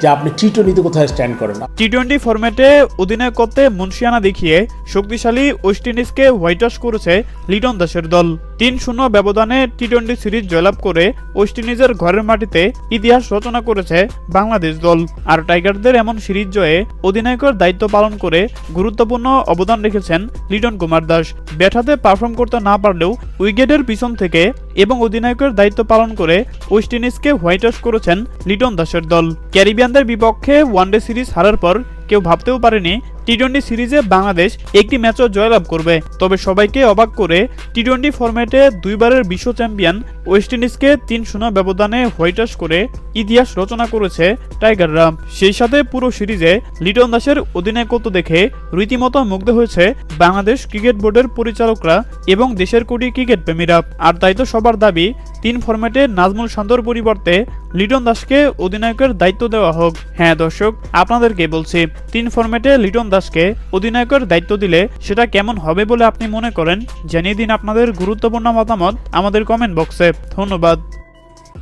যে আপনি টি টোয়েন্টিতে কোথায় স্ট্যান্ড করেন। টি টোয়েন্টি ফরম্যাটে অধিনায়কত্বে মুন্সিয়ানা দেখিয়ে শক্তিশালী ওয়েস্ট ইন্ডিজকে হোয়াইট ওয়াশ করেছে লিটন দাসের দল। তিন শূন্য ব্যবধানে টি টোয়েন্টি সিরিজ জয়লাভ করে ওয়েস্ট ইন্ডিজের ঘরের মাটিতে ইতিহাস রচনা করেছে বাংলাদেশ দল। আর টাইগারদের এমন সিরিজ জয়ে অধিনায়কের দায়িত্ব পালন করে গুরুত্বপূর্ণ অবদান রেখেছেন লিটন কুমার দাস। ব্যাট হাতে পারফর্ম করতে না পারলেও উইকেটের পিছন থেকে এবং অধিনায়কের দায়িত্ব পালন করে ওয়েস্ট ইন্ডিজকে হোয়াইট ওয়াশ করেছেন লিটন দাসের দল। ক্যারিবিয়ানদের বিপক্ষে ওয়ানডে সিরিজ হারার পর কেউ ভাবতেও পারেনি টি টোয়েন্টি সিরিজে বাংলাদেশ একটি ম্যাচও জয়লাভ করবে। তবে সবাইকে অবাক করে টি টোয়েন্টি ফরম্যাটে দুইবারের বিশ্ব চ্যাম্পিয়ন ওয়েস্ট ইন্ডিজকে তিন শূন্য ব্যবধানে হোয়াইট করে ইতিহাস রচনা করেছে টাইগাররা। সেই সাথে পুরো সিরিজে লিটন দাসের অধিনায়কত্ব দেখে রীতিমতো মুগ্ধ হয়েছে বাংলাদেশ ক্রিকেট বোর্ডের পরিচালকরা এবং দেশের কোটি ক্রিকেট প্রেমীরা আর তাই তো সবার দাবি, তিন ফরম্যাটে নাজমুল শান্তর পরিবর্তে লিটন দাসকে অধিনায়কের দায়িত্ব দেওয়া হোক। হ্যাঁ দর্শক, আপনাদেরকে বলছি, তিন ফরম্যাটে লিটন দাসকে অধিনায়কের দায়িত্ব দিলে সেটা কেমন হবে বলে আপনি মনে করেন? জানিয়ে দিন আপনাদের গুরুত্বপূর্ণ মতামত আমাদের কমেন্ট বক্সে ধন্যবাদ।